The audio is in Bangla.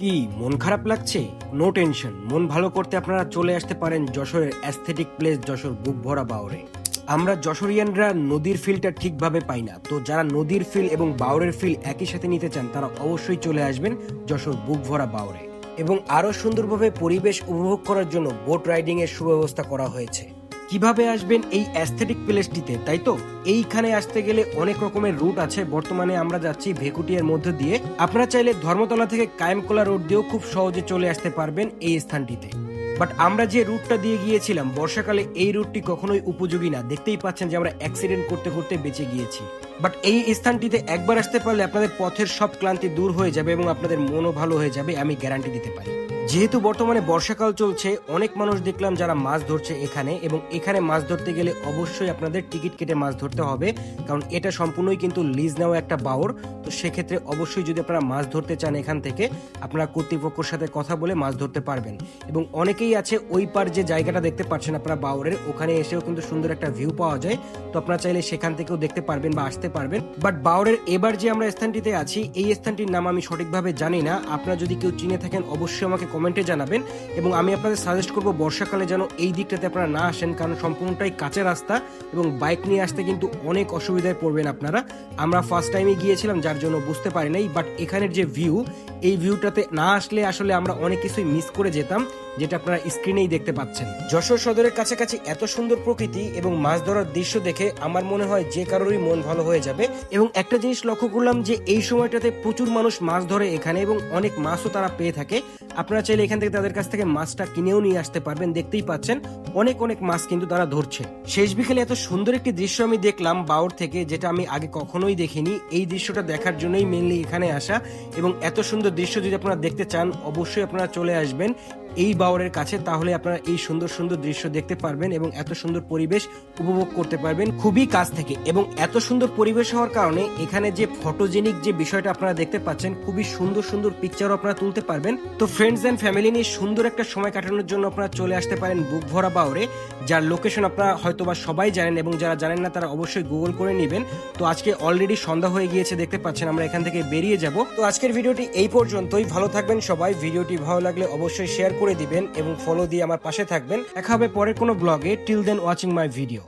কি, মন খারাপ লাগছে? নো টেনশন মন ভালো করতে আপনারা চলে আসতে পারেন যশোরের অ্যাস্থেটিক প্লেস যশোর বুক ভরা বাউরে আমরা যশোরিয়ানরা নদীর ফিলটা ঠিকভাবে পাই না। তো যারা নদীর ফিল এবং বাউরের ফিল একই সাথে নিতে চান, তারা অবশ্যই চলে আসবেন যশোর বুক ভরা বাউরে এবং আরও সুন্দরভাবে পরিবেশ উপভোগ করার জন্য বোট রাইডিংয়ের সুব্যবস্থা করা হয়েছে। কীভাবে আসবেন এই অ্যাস্থেটিক প্লেসটিতে তাই তো? এইখানে আসতে গেলে অনেক রকমের রুট আছে। বর্তমানে আমরা যাচ্ছি ভেকুটিয়ার মধ্যে দিয়ে। আপনারা চাইলে ধর্মতলা থেকে কায়েমকোলা রোড দিয়েও খুব সহজে চলে আসতে পারবেন এই স্থানটিতে। বাট আমরা যে রুটটা দিয়ে গিয়েছিলাম, বর্ষাকালে এই রুটটি কখনোই উপযোগী না। দেখতেই পাচ্ছেন যে আমরা অ্যাক্সিডেন্ট করতে করতে বেঁচে গিয়েছি। বাট এই স্থানটিতে একবার আসতে পারলে আপনাদের পথের সব ক্লান্তি দূর হয়ে যাবে এবং আপনাদের মনও ভালো হয়ে যাবে, আমি গ্যারান্টি দিতে পারি। যেহেতু বর্তমানে বর্ষাকাল চলছে, অনেক মানুষ দেখলাম যারা মাছ ধরছে এখানে এবং এখানে মাছ ধরতে গেলে অবশ্যই আপনাদের টিকিট কেটে মাছ ধরতে হবে, কারণ এটা সম্পূর্ণই কিন্তু লিজ নেওয়া একটা বাওর তো সেক্ষেত্রে অবশ্যই যদি আপনারা মাছ ধরতে চান এখান থেকে, আপনারা কর্তৃপক্ষের সাথে কথা বলে মাছ ধরতে পারবেন। এবং অনেকেই আছে ওই পার যে জায়গাটা দেখতে পাচ্ছেন আপনারা বাওরের ওখানে এসেও কিন্তু সুন্দর একটা ভিউ পাওয়া যায়। তো আপনারা চাইলে সেখান থেকেও দেখতে পারবেন বা আসতে পারবেন। বাট বাউরের এবার যে আমরা স্থানটিতে আছি, এই স্থানটির নাম আমি সঠিকভাবে জানি না। আপনারা যদি কেউ চিনে থাকেন, অবশ্যই আমাকে কমেন্টে জানাবেন। এবং আমি আপনাদের সাজেস্ট করব, বর্ষাকালে যেন এই দিকটাতে আপনারা না আসেন, কারণ সম্পূর্ণটাই কাঁচা রাস্তা এবং বাইক নিয়ে আসতে কিন্তু অনেক অসুবিধায় পড়বেন আপনারা। আমরা ফার্স্ট টাইমে গিয়েছিলাম, যার জন্য বুঝতে পারি নাই বাট এখানের যে ভিউ এই ভিউটাতে না আসলে আসলে আমরা অনেক কিছুই মিস করে যেতাম, যেটা আপনারা স্ক্রিনেই দেখতে পাচ্ছেন। যশোর সদরের কাছাকাছি এত সুন্দর প্রকৃতি এবং মাছ ধরার দৃশ্য দেখে আমার মনে হয় যে কারোরই মন ভালো হয়ে যাবে। এবং একটা জিনিস লক্ষ্য করলাম যে এই সময়টাতে প্রচুর মানুষ মাছ ধরে এখানে এবং অনেক মাছও তারা পেয়ে থাকে। আপনারা চাইলে এখান থেকে তাদের কাছ থেকে মাছটা কিনেও নিয়ে আসতে পারবেন, দেখতেই পাচ্ছেন অনেক অনেক মাছ কিন্তু তারা ধরছে। শেষ বিকেলে এত সুন্দর একটি দৃশ্য আমি দেখলাম বাউর থেকে, যেটা আমি আগে কখনোই দেখিনি। এই দৃশ্যটা দেখার জন্যই মেনলি এখানে আসা এবং এত সুন্দর দৃশ্য যদি আপনারা দেখতে চান অবশ্যই আপনারা চলে আসবেন। এই বাওরের কাছে, তাহলে আপনারা এই সুন্দর সুন্দর দৃশ্য দেখতে পারবেন এবং এত সুন্দর পরিবেশ উপভোগ করতে পারবেন খুবই কাছ থেকে। এবং এত সুন্দর পরিবেশ হওয়ার কারণে এখানে যে ফটোজেনিক যে বিষয়টা আপনারা দেখতে পাচ্ছেন, খুবই সুন্দর সুন্দর পিকচারও আপনারা তুলতে পারবেন। তো ফ্রেন্ডস এন্ড ফ্যামিলি নিয়ে সুন্দর একটা সময় কাটানোর জন্য আপনারা চলে আসতে পারেন বুক ভরা বাওরে, যার লোকেশন আপনারা হয়তোবা সবাই জানেন এবং যারা জানেন না, তারা অবশ্যই গুগল করে নেবেন। তো আজকে অলরেডি সন্ধ্যা হয়ে গিয়েছে, দেখতে পাচ্ছেন আমরা এখান থেকে বেরিয়ে যাব। তো আজকের ভিডিওটি এই পর্যন্তই, ভালো থাকবেন সবাই। ভিডিওটি ভালো লাগলে অবশ্যই শেয়ার করে দিবেন এবং ফলো দিয়ে আমার পাশে থাকবেন। দেখা হবে পরের কোনো ব্লগে till then watching my video